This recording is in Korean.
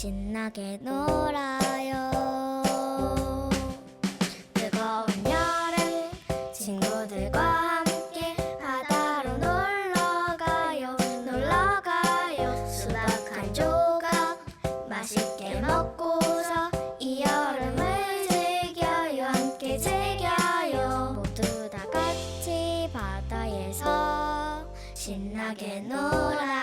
신나게 놀아요. 뜨거운 여름 친구들과 함께 바다로 놀러가요. 놀러가요. 수박 한 조각 맛있게 먹고서 이 여름을 즐겨요. 함께 즐겨요. 모두 다 같이 바다에서 신나게 놀아요.